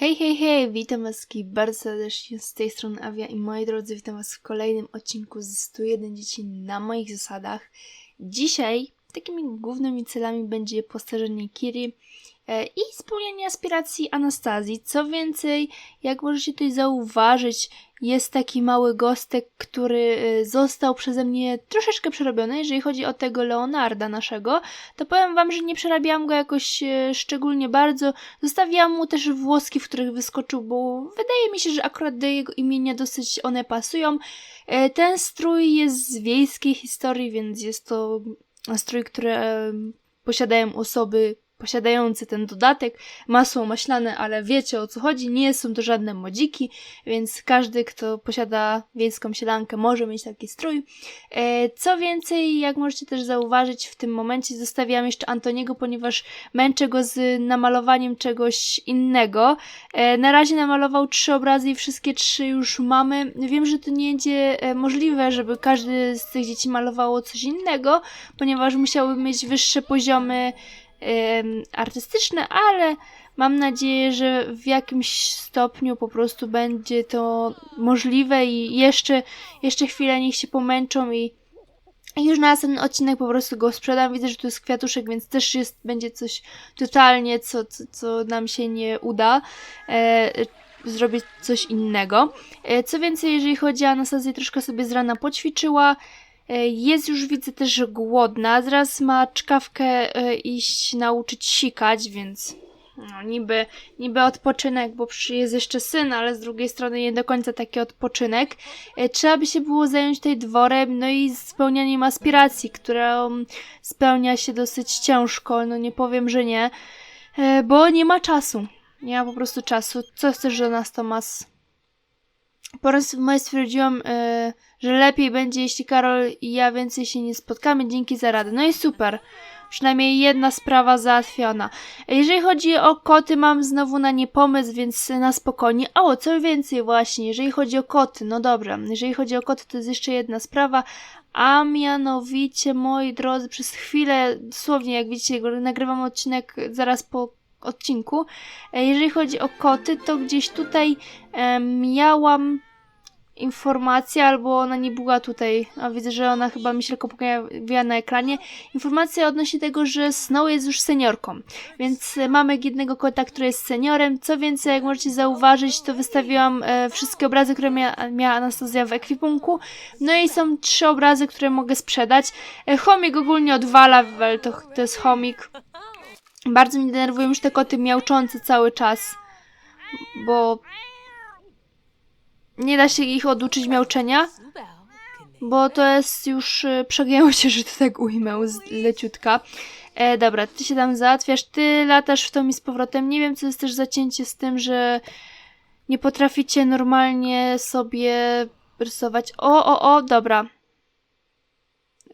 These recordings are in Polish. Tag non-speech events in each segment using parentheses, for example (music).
Hej, hej, hej, witam was bardzo serdecznie z tej strony Avia i moi drodzy, witam was w kolejnym odcinku z 101 dzieci na moich zasadach. Dzisiaj takimi głównymi celami będzie postarzenie Kiri i spełnienie aspiracji Anastazji. Co więcej, jak możecie tutaj zauważyć, jest taki mały gostek, który e, został przeze mnie troszeczkę przerobiony, jeżeli chodzi o tego Leonarda naszego, to powiem wam, że nie przerabiałam go jakoś e, szczególnie bardzo. Zostawiłam mu też włoski, w których wyskoczył, bo wydaje mi się, że akurat do jego imienia dosyć one pasują. E, Ten strój jest z wiejskiej historii, więc jest to strój, który e, posiadają osoby posiadające ten dodatek, masło maślane, ale wiecie o co chodzi, nie są to żadne modziki, więc każdy, kto posiada wiejską sielankę może mieć taki strój. E, Co więcej, jak możecie też zauważyć, w tym momencie zostawiłam jeszcze Antoniego, ponieważ męczę go z namalowaniem czegoś innego. E, Na razie namalował trzy obrazy i wszystkie trzy już mamy. Wiem, że to nie będzie e, możliwe, żeby każdy z tych dzieci malowało coś innego, ponieważ musiały mieć wyższe poziomy artystyczne, ale mam nadzieję, że w jakimś stopniu po prostu będzie to możliwe i jeszcze, jeszcze chwilę niech się pomęczą i już na następny odcinek po prostu go sprzedam. Widzę, że tu jest kwiatuszek, więc też jest, będzie coś totalnie, co, co, co nam się nie uda. E, zrobić coś innego. E, co więcej, jeżeli chodzi o Anastazję, troszkę sobie z rana poćwiczyła. E, Jest już, widzę, też głodna. Zaraz ma czkawkę e, iść nauczyć sikać, więc no, niby, niby odpoczynek, bo jest jeszcze syn, ale z drugiej strony nie do końca taki odpoczynek. E, Trzeba by się było zająć tutaj dworem, no i spełnianiem aspiracji, którą spełnia się dosyć ciężko, no nie powiem, że nie, bo nie ma czasu. Nie ma po prostu czasu. Co chcesz do nas, Tomas? Po raz moje stwierdziłam, e, że lepiej będzie, jeśli Karol i ja więcej się nie spotkamy. Dzięki za radę. No i super. Przynajmniej jedna sprawa załatwiona. Jeżeli chodzi o koty, mam znowu na nie pomysł, więc na spokojnie. O, co więcej właśnie, jeżeli chodzi o koty, no dobra, jeżeli chodzi o koty, to jest jeszcze jedna sprawa, a mianowicie, moi drodzy, przez chwilę, dosłownie, jak widzicie, nagrywam odcinek zaraz po odcinku. E, Jeżeli chodzi o koty, to gdzieś tutaj e, miałam informację, albo ona nie była tutaj, a widzę, że ona chyba mi się tylko pojawiła na ekranie. Informacja odnośnie tego, że Snow jest już seniorką, więc e, mamy jednego kota, który jest seniorem. Co więcej, jak możecie zauważyć, to wystawiłam e, wszystkie obrazy, które mia miała Anastazja w ekwipunku. No i są trzy obrazy, które mogę sprzedać. E, chomik ogólnie odwala, to, to jest chomik. Bardzo mnie denerwują już te koty miauczące cały czas, bo nie da się ich oduczyć miauczenia, bo to jest już, y, przegięło się, (laughs) że to tak ujmę leciutka. E, dobra, ty się tam załatwiasz, ty latasz w tą i z powrotem. Nie wiem, co jest też zacięcie z tym, że nie potraficie normalnie sobie rysować. O, o, o, dobra.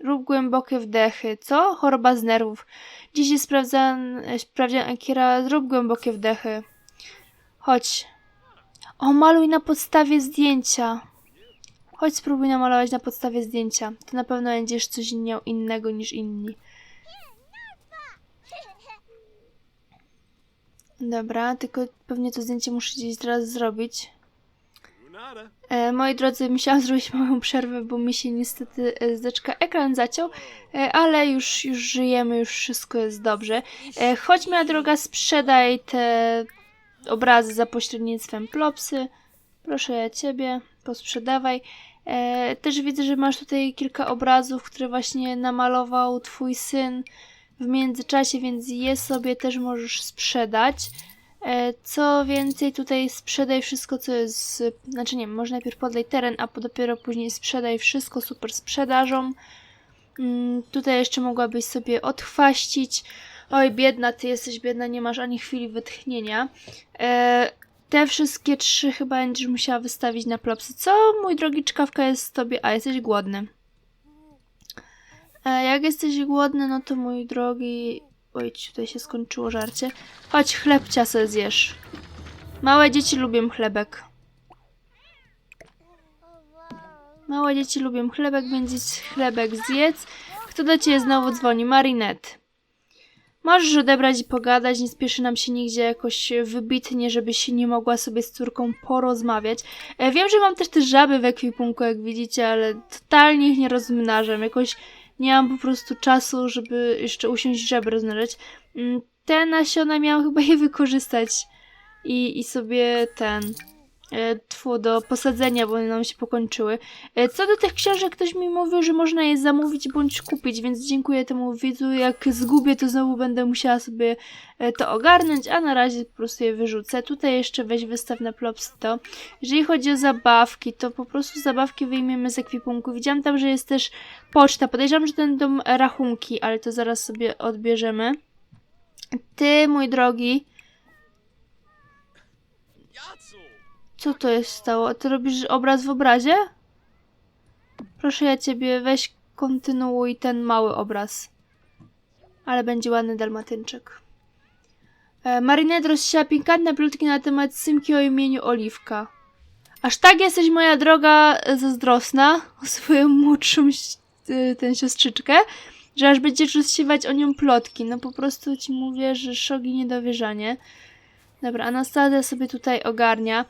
Rób głębokie wdechy. Co? Choroba z nerwów. Dziś jest sprawdzan, sprawdzian Akira. Zrób głębokie wdechy. Chodź. O, maluj na podstawie zdjęcia. Chodź, spróbuj namalować na podstawie zdjęcia. To na pewno będziesz coś innego niż inni. Dobra, tylko pewnie to zdjęcie muszę gdzieś teraz zrobić. E, moi drodzy, musiałam (laughs) zrobić małą przerwę, bo mi się niestety e, zdeczka ekran zaciął, e, ale już, już żyjemy, już wszystko jest dobrze. E, chodź, moja droga, sprzedaj te obrazy za pośrednictwem Plopsy. Proszę ja ciebie, posprzedawaj. E, też widzę, że masz tutaj kilka obrazów, które właśnie namalował twój syn w międzyczasie, więc je sobie też możesz sprzedać. E, Co więcej, tutaj sprzedaj wszystko, co jest. Znaczy, nie, może najpierw podlej teren, a dopiero później sprzedaj wszystko super sprzedażą. Mm, tutaj jeszcze mogłabyś sobie odchwaścić. Oj, biedna, ty jesteś biedna, nie masz ani chwili wytchnienia. E, te wszystkie trzy chyba będziesz musiała wystawić na plopsy. Co, mój drogi czkawka, jest z tobie? A, jesteś głodny. E, jak jesteś głodny, no to mój drogi. Oj, tutaj się skończyło żarcie. Chodź, chlebcia sobie zjesz. Małe dzieci lubią chlebek. Małe dzieci lubią chlebek, więc chlebek zjedz. Kto do ciebie znowu dzwoni? Marinette. Możesz odebrać i pogadać, nie spieszy nam się nigdzie jakoś wybitnie, żebyś się nie mogła sobie z córką porozmawiać. E, wiem, że mam też te żaby w ekwipunku, jak widzicie, ale totalnie ich nie rozmnażam. Jakoś nie mam po prostu czasu, żeby jeszcze usiąść i żaby rozmnażać. Mm, Te nasiona miałam chyba je wykorzystać i, i sobie ten... e, Tfu, do posadzenia, bo one nam się pokończyły. E, Co do tych książek, ktoś mi mówił, że można je zamówić bądź kupić, więc dziękuję temu widzu. Jak zgubię, to znowu będę musiała sobie e, to ogarnąć, a na razie po prostu je wyrzucę. Tutaj jeszcze weź wystaw na Plopsto. Jeżeli chodzi o zabawki, to po prostu zabawki wyjmiemy z ekwipunku. Widziałam tam, że jest też poczta. Podejrzewam, że to będą rachunki, ale to zaraz sobie odbierzemy. Ty, mój drogi, co to jest stało? Ty robisz obraz w obrazie? Proszę ja ciebie, weź kontynuuj ten mały obraz. Ale będzie ładny dalmatynczyk. E, Marinette rozsiała pikantne plotki na temat Symki o imieniu Oliwka. Aż tak jesteś, moja droga, e, zazdrosna o swoją młodszą y, tę siostrzyczkę, że aż będziesz rozsiewać o nią plotki. No po prostu ci mówię, że szok i niedowierzanie. Dobra, Anastazja sobie tutaj ogarnia.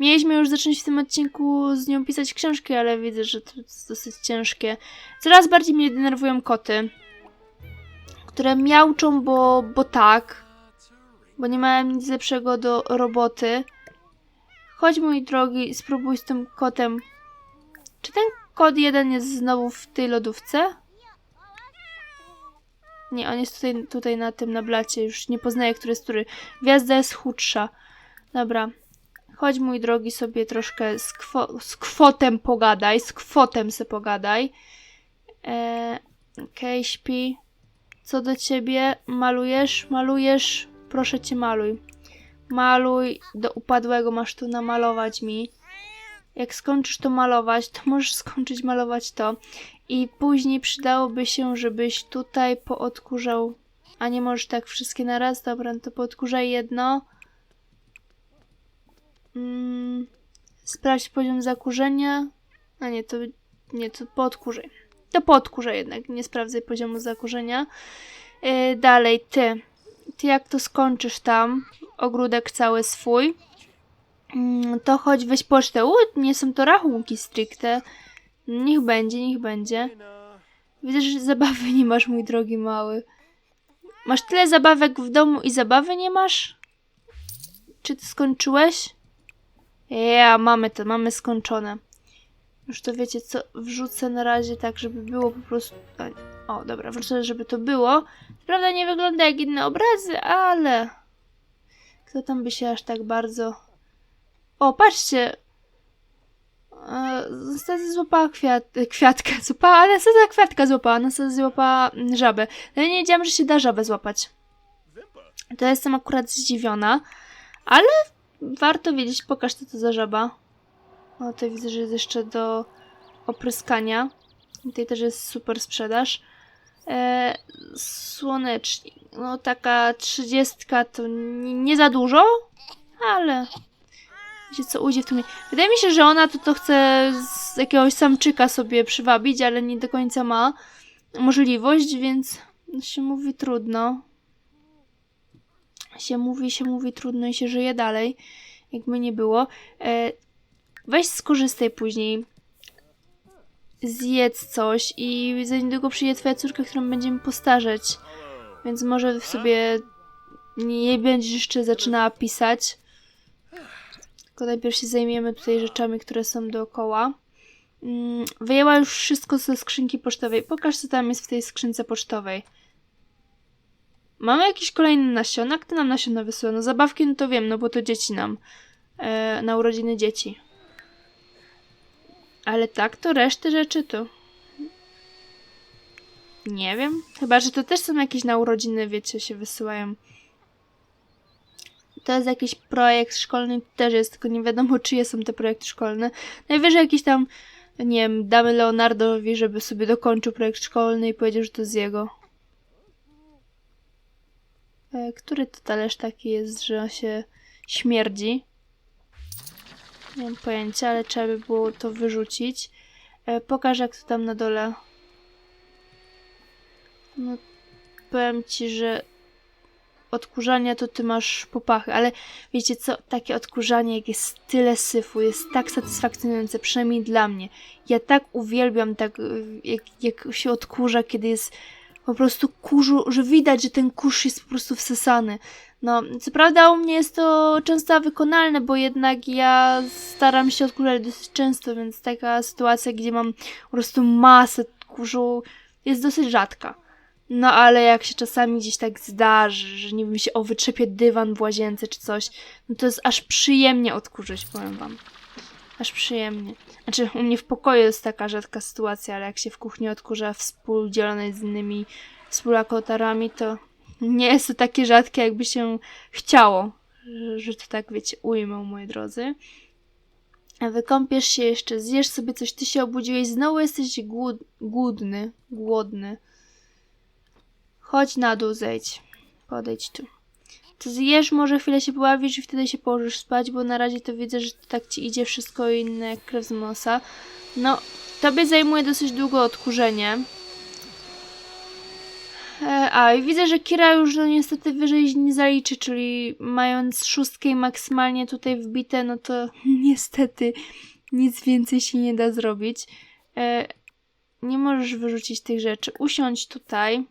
Mieliśmy już zacząć w tym odcinku z nią pisać książki, ale widzę, że to jest dosyć ciężkie. Coraz bardziej mnie denerwują koty, które miauczą, bo, bo tak, bo nie mają nic lepszego do roboty. Chodź, mój drogi, spróbuj z tym kotem. Czy ten kot jeden jest znowu w tej lodówce? Nie, on jest tutaj, tutaj na tym, na blacie. Już nie poznaję, który jest który. Gwiazda jest chudsza. Dobra. Chodź, mój drogi, sobie troszkę z, kwo z kwotem pogadaj. Z kwotem se pogadaj. Eee, Okej, śpi. Co do ciebie? Malujesz? Malujesz? Proszę cię, maluj. Maluj. Do upadłego masz tu namalować mi. Jak skończysz to malować, to możesz skończyć malować to. I później przydałoby się, żebyś tutaj poodkurzał. A nie możesz tak wszystkie na raz? Dobra, no to poodkurzaj jedno. Mm, sprawdź poziom zakurzenia. A nie, to nie, to poodkurzaj. To poodkurzaj jednak, nie sprawdzaj poziomu zakurzenia. Yy, dalej, ty. Ty jak to skończysz tam, ogródek cały swój, to chodź weź pocztę. U, nie są to rachunki stricte. Niech będzie, niech będzie. Widzę, że zabawy nie masz, mój drogi mały. Masz tyle zabawek w domu i zabawy nie masz? Czy ty skończyłeś? Ja, mamy to, mamy skończone. Już to wiecie co, wrzucę na razie tak, żeby było po prostu... O, dobra, wrzucę, żeby to było. Prawda nie wygląda jak inne obrazy, ale... Kto tam by się aż tak bardzo... O, patrzcie! Anastazja złapała kwiat, e, kwiatkę, (laughs) złapała, Anastazja kwiatka złapała, Anastazja złapała mm, żabę. No ja nie wiedziałam, że się da żabę złapać. To jestem akurat zdziwiona, ale warto wiedzieć, pokaż co to za żaba. O, tutaj widzę, że jest jeszcze do opryskania. Tutaj też jest super sprzedaż. E, słonecznik. No taka trzydziestka to nie za dużo, ale Wiecie co, ujdzie w tym. Wydaje mi się, że ona to, to chce z jakiegoś samczyka sobie przywabić, ale nie do końca ma możliwość, więc się mówi trudno. Się mówi, się mówi trudno i się żyje dalej, jakby nie było. E, weź skorzystaj później. Zjedz coś i za niedługo przyjdzie twoja córka, którą będziemy postarzeć. Więc może sobie nie będziesz jeszcze zaczynała pisać. Najpierw się zajmiemy tutaj rzeczami, które są dookoła. Mm, Wyjęła już wszystko ze skrzynki pocztowej. Pokaż, co tam jest w tej skrzynce pocztowej. Mamy jakieś kolejne nasiona? Kto nam nasiona wysyła? No zabawki, no to wiem, no bo to dzieci nam. E, na urodziny dzieci. Ale tak, to reszty rzeczy to... Nie wiem. Chyba, że to też są jakieś na urodziny, wiecie, się wysyłają. To jest jakiś projekt szkolny, też jest, tylko nie wiadomo, (laughs) czyje są te projekty szkolne. Najwyżej jakiś tam, nie wiem, damy Leonardowi, żeby sobie dokończył projekt szkolny i powiedział, że to z jego. E, który to talerz taki jest, że on się śmierdzi? Nie mam pojęcia, ale trzeba by było to wyrzucić. E, pokaż, jak to tam na dole. No, powiem ci, że odkurzania to ty masz popachy, ale wiecie co, takie odkurzanie, jak jest tyle syfu, jest tak satysfakcjonujące, przynajmniej dla mnie. Ja tak uwielbiam, tak jak, jak się odkurza, kiedy jest po prostu kurzu, że widać, że ten kurz jest po prostu wsysany. No, co prawda u mnie jest to często wykonalne, bo jednak ja staram się odkurzać dosyć często, więc taka sytuacja, gdzie mam po prostu masę kurzu jest dosyć rzadka. No ale jak się czasami gdzieś tak zdarzy, że nie wiem, się o wytrzepie dywan w łazience czy coś, no to jest aż przyjemnie odkurzyć, powiem wam. Aż przyjemnie. Znaczy, u mnie w pokoju jest taka rzadka sytuacja, ale jak się w kuchni odkurza współdzielonej z innymi współlokatorami, to nie jest to takie rzadkie, jakby się chciało, że, to tak, wiecie, ujmę, moi drodzy. Wykąpiesz się jeszcze, zjesz sobie coś, ty się obudziłeś, znowu jesteś głód, głodny, głodny. Chodź na dół, zejdź. Podejdź tu. To zjesz, może chwilę się pobawisz i wtedy się położysz spać, bo na razie to widzę, że tak ci idzie wszystko inne jak krew z nosa. No, tobie zajmuje dosyć długo odkurzenie. E, a, i widzę, że Kira już no niestety wyżej nie zaliczy, czyli mając szóstkę i maksymalnie tutaj wbite, no to (laughs) niestety nic więcej się nie da zrobić. E, nie możesz wyrzucić tych rzeczy. Usiądź tutaj.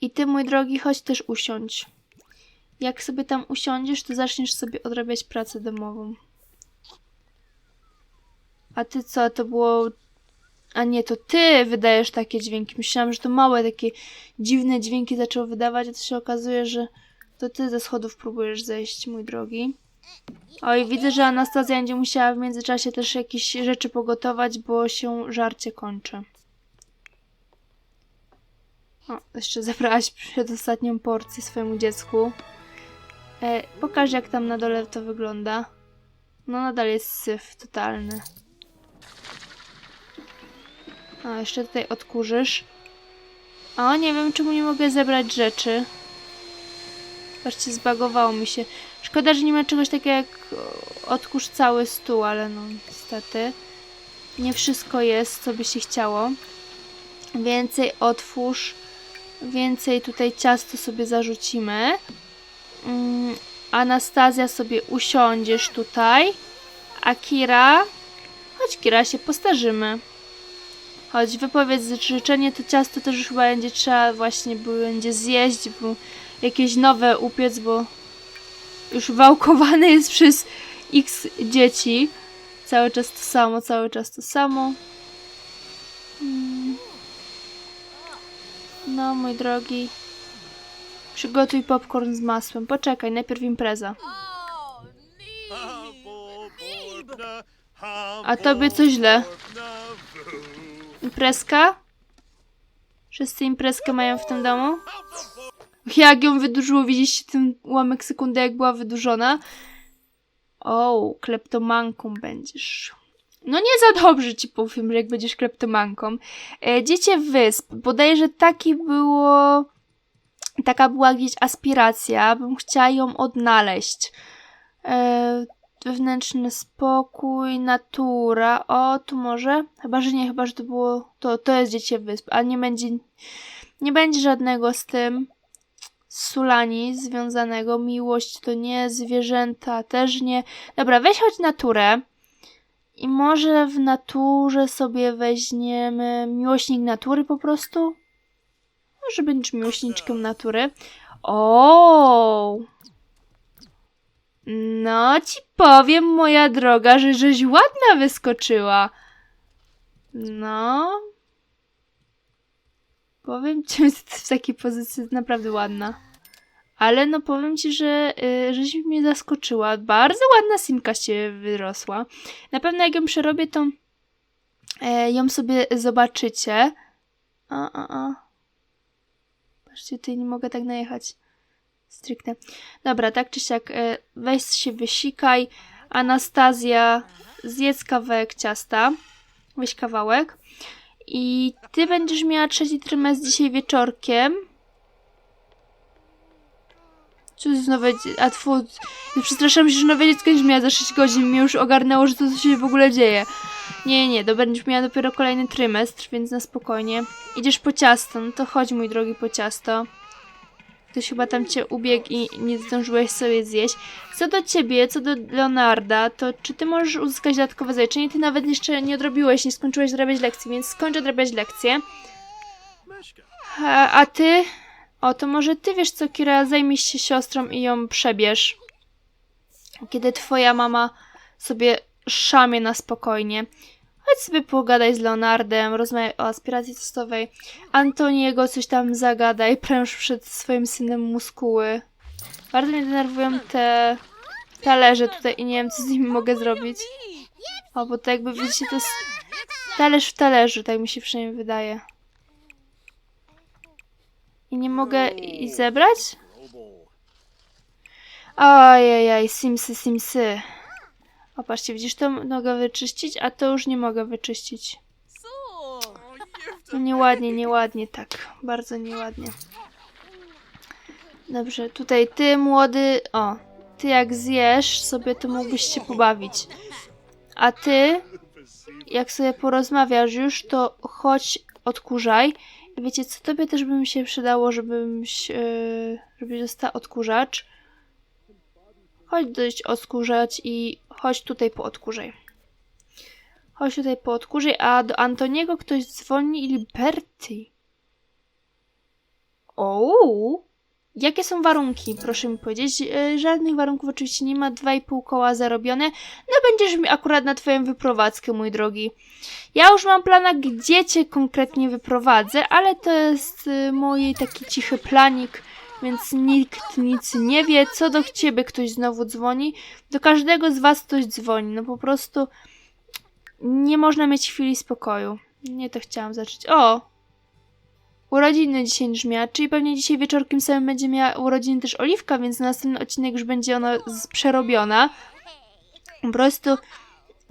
I ty, mój drogi, chodź też usiądź. Jak sobie tam usiądziesz, to zaczniesz sobie odrabiać pracę domową. A ty co, to było... A nie, to ty wydajesz takie dźwięki. Myślałam, że to małe takie dziwne dźwięki zaczęło wydawać, a to się okazuje, że to ty ze schodów próbujesz zejść, mój drogi. Oj, widzę, że Anastazja będzie musiała w międzyczasie też jakieś rzeczy pogotować, bo się żarcie kończy. O, jeszcze zabrałaś przedostatnią porcję swojemu dziecku. E, pokaż, jak tam na dole to wygląda. No, nadal jest syf totalny. A, jeszcze tutaj odkurzysz. O, nie wiem, czemu nie mogę zebrać rzeczy. Patrzcie, zbagowało mi się. Szkoda, że nie ma czegoś takiego jak o, odkurz cały stół, ale no, niestety. Nie wszystko jest, co by się chciało. Więcej otwórz. Więcej tutaj ciasto sobie zarzucimy. Mm, Anastazja sobie usiądziesz tutaj. A Kira... Chodź Kira, się postarzymy. Chodź, wypowiedz życzenie, to ciasto też już chyba będzie trzeba właśnie będzie zjeść, bo jakieś nowe upiec, bo już wałkowane jest przez x dzieci. Cały czas to samo, cały czas to samo. Mm. No, mój drogi. Przygotuj popcorn z masłem. Poczekaj, najpierw impreza. A tobie co źle? Imprezka? Wszyscy imprezkę mają w tym domu? Jak ją wydłużyło, widzieliście ten ułamek sekundy, jak była wydłużona? O, kleptomanką będziesz. No nie za dobrze ci powiem, że jak będziesz kleptomanką. E, Dziecię Wysp, bodajże taki było... Taka była gdzieś aspiracja, bym chciała ją odnaleźć. E, wewnętrzny spokój, natura. O, tu może? Chyba, że nie, chyba, że to było. To, to jest dziecię wysp, a nie będzie. Nie będzie żadnego z tym. Sulani związanego. Miłość to nie, zwierzęta też nie. Dobra, weź chodź naturę. I może w naturze sobie weźmiemy miłośnik natury po prostu? Może będziesz miłośniczkiem natury. O! No ci powiem, moja droga, że żeś ładna wyskoczyła. No. Powiem ci, (laughs) że w takiej pozycji jest naprawdę ładna. Ale no powiem ci, że y, żeś mnie zaskoczyła. Bardzo ładna simka się wyrosła. Na pewno jak ją przerobię, to e, ją sobie zobaczycie. A, a, a. Patrzcie, tutaj nie mogę tak najechać stricte. Dobra, tak czy siak, e, weź się wysikaj. Anastazja, zjedz kawałek ciasta. Weź kawałek. I ty będziesz miała trzeci trymestr dzisiaj wieczorkiem. Co jest nowe... A tfu... Przestraszam się, że nowe dziecko już miała za 6 godzin. Mnie już ogarnęło, że to co się w ogóle dzieje. Nie, nie, to będziesz miała dopiero kolejny trymestr, więc na spokojnie. Idziesz po ciasto, no to chodź mój drogi po ciasto. Ktoś chyba tam cię ubiegł i nie zdążyłeś sobie zjeść. Co do ciebie, co do Leonarda, to czy ty możesz uzyskać dodatkowe zaliczenie? Ty nawet jeszcze nie odrobiłeś, nie skończyłeś odrabiać lekcji, więc skończ odrabiać lekcje. A, a ty? O, to może ty wiesz co, Kira, zajmij się siostrą i ją przebierz. Kiedy twoja mama sobie szamie na spokojnie. Chodź sobie pogadaj z Leonardem, rozmawiaj o aspiracji testowej. Antoniego coś tam zagadaj, pręż przed swoim synem muskuły. Bardzo mnie denerwują te talerze tutaj i nie wiem, co z nimi mogę zrobić. O, bo to jakby widzicie, to jest talerz w talerzu, tak mi się przynajmniej wydaje. I nie mogę i zebrać? Ojej, simsy, simsy. O, patrzcie, widzisz, to mogę wyczyścić, a to już nie mogę wyczyścić. No nieładnie, nieładnie, tak. Bardzo nieładnie. Dobrze, tutaj ty młody, o, ty jak zjesz sobie, to mógłbyś się pobawić. A ty, jak sobie porozmawiasz już, to chodź, odkurzaj. Wiecie co, tobie też by mi się przydało, żebyś, yy, żebyś dostała odkurzacz. Chodź dość odkurzać i chodź tutaj po odkurzej. Chodź tutaj po odkurzej, a do Antoniego ktoś dzwoni i Liberty. O, Jakie są warunki, proszę mi powiedzieć? E, Żadnych warunków oczywiście nie ma, 2,5 koła zarobione. No będziesz mi akurat na twoją wyprowadzkę, mój drogi. Ja już mam plana, gdzie cię konkretnie wyprowadzę, ale to jest y, mój taki cichy planik, więc nikt nic nie wie. Co do ciebie ktoś znowu dzwoni, do każdego z was ktoś dzwoni. No po prostu nie można mieć chwili spokoju. Nie to chciałam zacząć. O! Urodziny dzisiaj już miała, czyli pewnie dzisiaj wieczorkiem samym będzie miała urodziny też Oliwka, więc na następny odcinek już będzie ona przerobiona. Po prostu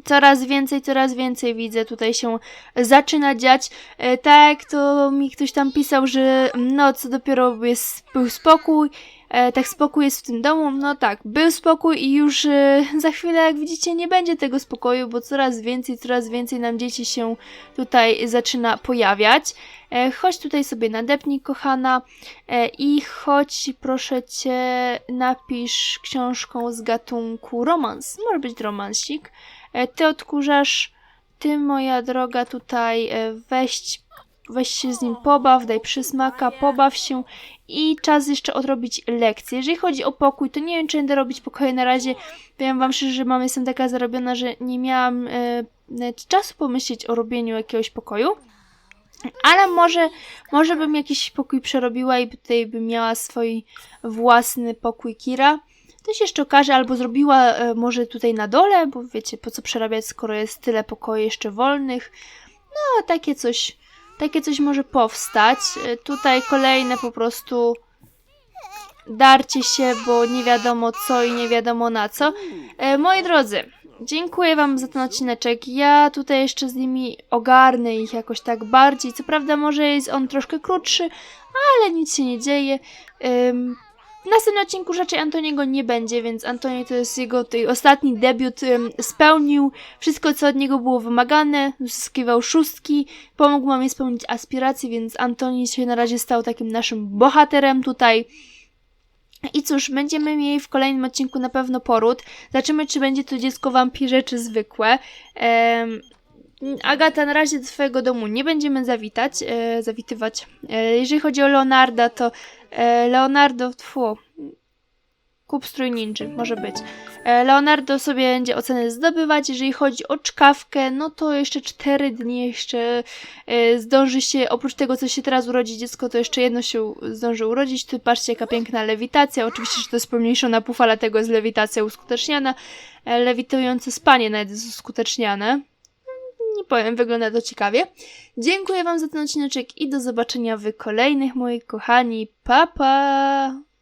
coraz więcej, coraz więcej widzę tutaj się zaczyna dziać. E, tak to mi ktoś tam pisał, że no co dopiero jest, był spokój, e, tak spokój jest w tym domu. No tak, był spokój i już e, za chwilę, jak widzicie, nie będzie tego spokoju, bo coraz więcej, coraz więcej nam dzieci się tutaj zaczyna pojawiać. E, chodź tutaj sobie nadepnij, kochana, e, i chodź, proszę cię, napisz książką z gatunku romans. Może być romansik. E, ty odkurzasz, ty, moja droga, tutaj e, weź, weź się z nim pobaw, daj przysmaka, pobaw się i czas jeszcze odrobić lekcję. Jeżeli chodzi o pokój, to nie wiem, czy będę robić pokoje na razie. Powiem wam szczerze, że mam jestem taka zarobiona, że nie miałam e, czasu pomyśleć o robieniu jakiegoś pokoju. Ale może, może bym jakiś pokój przerobiła i tutaj bym miała swój własny pokój Kira. To się jeszcze okaże, albo zrobiła e, może tutaj na dole, bo wiecie, po co przerabiać, skoro jest tyle pokoi jeszcze wolnych. No, takie coś, takie coś może powstać. E, tutaj kolejne po prostu darcie się, bo nie wiadomo co i nie wiadomo na co. E, moi drodzy, dziękuję Wam za ten odcineczek. Ja tutaj jeszcze z nimi ogarnę ich jakoś tak bardziej. Co prawda, może jest on troszkę krótszy, ale nic się nie dzieje. W następnym odcinku raczej Antoniego nie będzie, więc Antoni to jest jego tej ostatni debiut. Spełnił wszystko, co od niego było wymagane, uzyskiwał szóstki, pomógł mamie spełnić aspiracje, więc Antoni się na razie stał takim naszym bohaterem tutaj. I cóż, będziemy mieli w kolejnym odcinku na pewno poród. Zobaczymy, czy będzie to dziecko wampirze, czy zwykłe. Em, Agata, na razie do twojego domu nie będziemy zawitać, e, zawitywać. E, jeżeli chodzi o Leonarda, to Leonardo, tfu, kup strój ninja, może być. E, Leonardo sobie będzie ocenę zdobywać. Jeżeli chodzi o czkawkę, no to jeszcze 4 dni jeszcze e, zdąży się, oprócz tego, co się teraz urodzi dziecko, to jeszcze jedno się zdąży urodzić. Tu patrzcie, jaka piękna lewitacja. Oczywiście, że to jest pomniejszona pufa, dlatego jest lewitacja uskuteczniana. E, lewitujące spanie nawet jest uskuteczniane. Nie powiem, wygląda to ciekawie. Dziękuję Wam za ten odcineczek i do zobaczenia w kolejnych, moi kochani. Pa, pa!